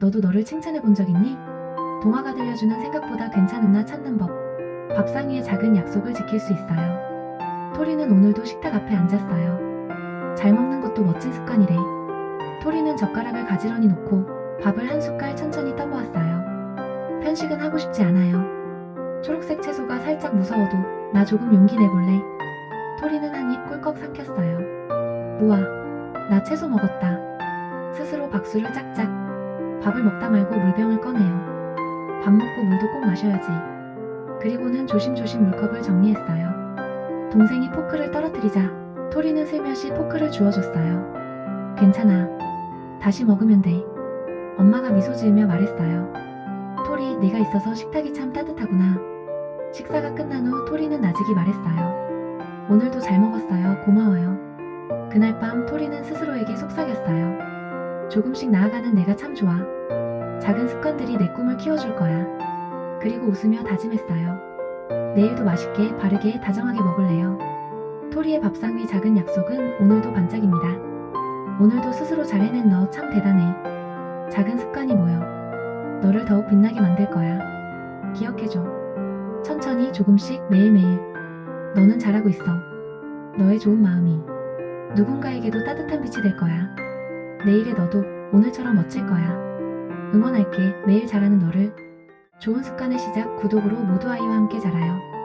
너도 너를 칭찬해 본 적 있니? 동화가 들려주는 생각보다 괜찮은 나 찾는 법. 밥상 위에 작은 약속을 지킬 수 있어요. 토리는 오늘도 식탁 앞에 앉았어요. 잘 먹는 것도 멋진 습관이래. 토리는 젓가락을 가지런히 놓고 밥을 한 숟갈 천천히 떠보았어요. 편식은 하고 싶지 않아요. 초록색 채소가 살짝 무서워도 나 조금 용기 내볼래. 토리는 한 입 꿀꺽 삼켰어요. 우와, 나 채소 먹었다. 스스로 박수를 짝짝. 밥을 먹다 말고 물병을 꺼내요. 밥 먹고 물도 꼭 마셔야지. 그리고는 조심조심 물컵을 정리했어요. 동생이 포크를 떨어뜨리자 토리는 슬며시 포크를 주워줬어요. 괜찮아. 다시 먹으면 돼. 엄마가 미소 지으며 말했어요. 토리, 네가 있어서 식탁이 참 따뜻하구나. 식사가 끝난 후 토리는 나직이 말했어요. 오늘도 잘 먹었어요. 고마워 조금씩 나아가는 내가 참 좋아. 작은 습관들이 내 꿈을 키워줄 거야. 그리고 웃으며 다짐했어요. 내일도 맛있게 바르게 다정하게 먹을래요. 토리의 밥상 위 작은 약속은 오늘도 반짝입니다. 오늘도 스스로 잘 해낸 너 참 대단해. 작은 습관이 모여 너를 더욱 빛나게 만들 거야. 기억해줘. 천천히 조금씩 매일매일. 너는 잘하고 있어. 너의 좋은 마음이 누군가에게도 따뜻한 빛이 될 거야. 내일의 너도 오늘처럼 멋질 거야. 응원할게. 매일 잘하는 너를. 좋은 습관의 시작 구독으로 모두 아이와 함께 자라요.